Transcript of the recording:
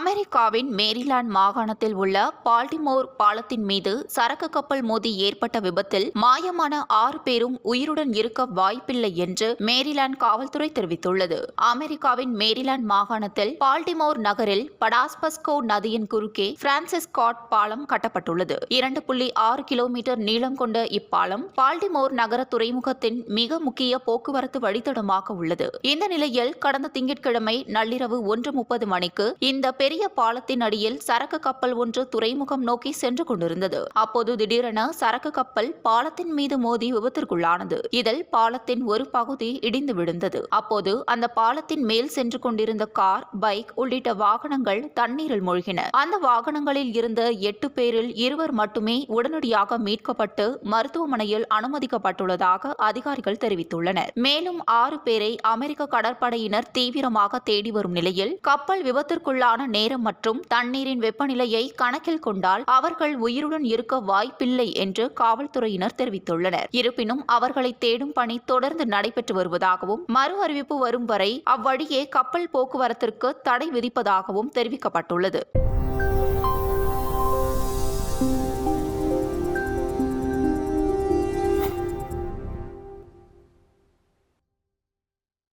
அமெரிக்காவின் மேரிலாண்ட் மாகாணத்தில் உள்ள பால்டிமோர் பாலத்தின் மீது சரக்கு கப்பல் மோதி ஏற்பட்ட விபத்தில் மாயமான ஆறு பேரும் உயிருடன் இருக்க வாய்ப்பில்லை என்று மேரிலாண்ட் காவல்துறை தெரிவித்துள்ளது. அமெரிக்காவின் மேரிலாண்ட் மாகாணத்தில் பால்டிமோர் நகரில் படாஸ்பஸ்கோ நதியின் குறுக்கே பிரான்சிஸ் ஸ்காட் பாலம் கட்டப்பட்டுள்ளது. இரண்டு புள்ளி ஆறு கிலோமீட்டர் நீளம் கொண்ட இப்பாலம் பால்டிமோர் நகர துறைமுகத்தின் மிக முக்கிய போக்குவரத்து வழித்தடமாக உள்ளது. இந்த நிலையில் கடந்த திங்கட்கிழமை நள்ளிரவு ஒன்று முப்பது மணிக்கு இந்த பெரிய பாலத்தின் அடியில் சரக்கு கப்பல் ஒன்று துறைமுகம் நோக்கி சென்று கொண்டிருந்தது. அப்போது திடீரென சரக்கு கப்பல் பாலத்தின் மீது மோதி விபத்திற்குள்ளானது. இதில் பாலத்தின் ஒரு பகுதி இடிந்து விழுந்தது. அப்போது அந்த பாலத்தின் மேல் சென்று கொண்டிருந்த கார் பைக் உள்ளிட்ட வாகனங்கள் தண்ணீரில் மூழ்கின. அந்த வாகனங்களில் இருந்த எட்டு பேரில் இருவர் மட்டுமே உடனடியாக மீட்கப்பட்டு மருத்துவமனையில் அனுமதிக்கப்பட்டுள்ளதாக அதிகாரிகள் தெரிவித்துள்ளனர். மேலும் ஆறு பேரை அமெரிக்க கடற்படையினர் தீவிரமாக தேடி வரும் நிலையில் கப்பல் விபத்திற்குள்ளான நேரம் மற்றும் தண்ணீரின் வெப்பநிலையை கணக்கில் கொண்டால் அவர்கள் உயிருடன் இருக்க வாய்ப்பில்லை என்று காவல்துறையினர் தெரிவித்துள்ளனர். இருப்பினும் அவர்களை தேடும் பணி தொடர்ந்து நடைபெற்று வருவதாகவும் மறு அறிவிப்பு வரும் வரை அவ்வழியே கப்பல் போக்குவரத்திற்கு தடை விதிப்பதாகவும் தெரிவிக்கப்பட்டுள்ளது.